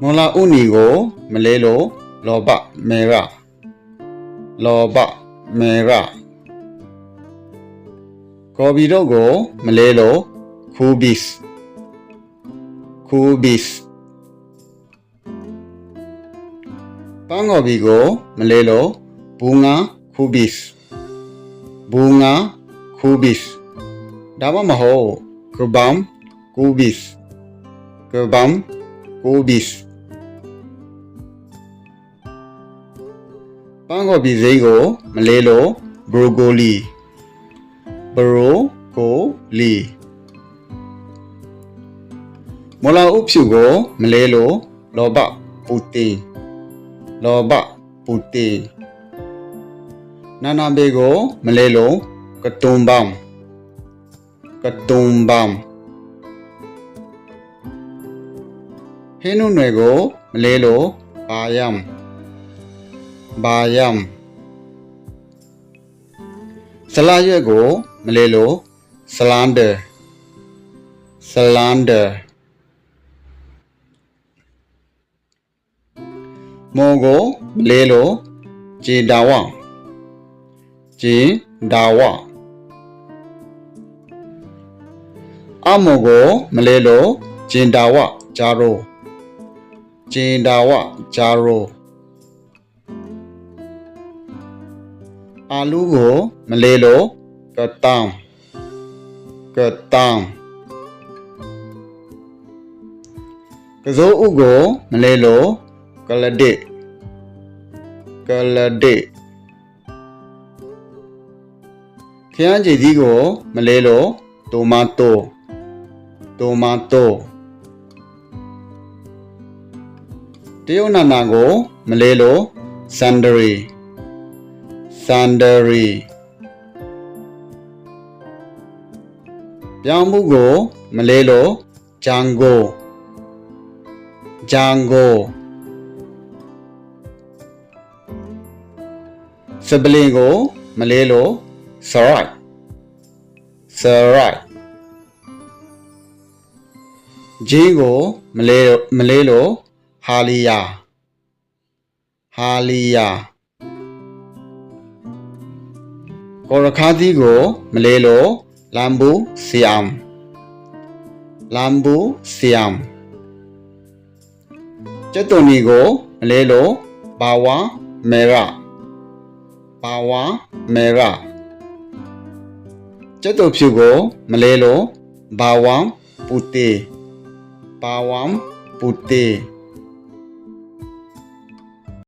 မွန်လာဥနီကိုမလဲလို့လောဘမေရလောဘမေရကော်ဘီတို့ကိုမလဲလို့ခူဘစ်ခူဘစ်ပန်းကော်ဘီကိုမလဲလို့ဘူငါခူဘစ်ဘူငါခူဘစ်ဒါမှမဟုတ်ကဘမ်ခူဘစ်ကဘမ်ခူဘစ် ပန်းကော်ဘီစိမ်းကိုမလဲလို့ဘရိုကိုလီဘရိုကိုလီမော်လာဥဖြူကိုမလဲလို့လောဘပူတင်လောဘပူတင်နာနာဘေကိုမလဲလို့ကတုံဘမ်ကတုံဘမ်ဟင်းနုနယ်ကိုမလဲလို့ဘာယမ် ဘာယမ်ဆလာရွက်ကိုမလဲလို့ဆလန်ဒါဆလန်ဒါမောကိုမလဲလို့ဂျေဒါဝဂျေဒါဝအမောကိုမလဲလို့ဂျင်ဒါဝဂျာရိုဂျင်ဒါဝဂျာရို အာလူကိုမလဲလို့ကတမ်ကတမ်ကဇိုးဥကိုမလဲလို့ကလဒစ်ကလဒစ်ခရမ်းကြည်ကြီးကိုမလဲလို့တိုမာတိုတိုမာတိုတရုတ်နာနာကိုမလဲလို့ဆန်ဒရီ ဆန်ဒရီပြောင်းမှုကိုမလဲလို့ဂျန်ဂိုဂျန်ဂိုစပလင်ကိုမလဲလို့ဆရိုက်ဆရိုက်ဂျင်းကိုမလဲမလဲလို့ဟာလီ ကောရခါသီကိုမလဲလို့လမ်ဘူဆီယမ်လမ်ဘူဆီယမ်ကျက်တုန်နီကိုမလဲလို့ဘာဝမေရာဘာဝမေရာကျက်တုတ်ဖြူကိုမလဲလို့ဘာဝမ်ပူတေဘာဝမ်ပူတေ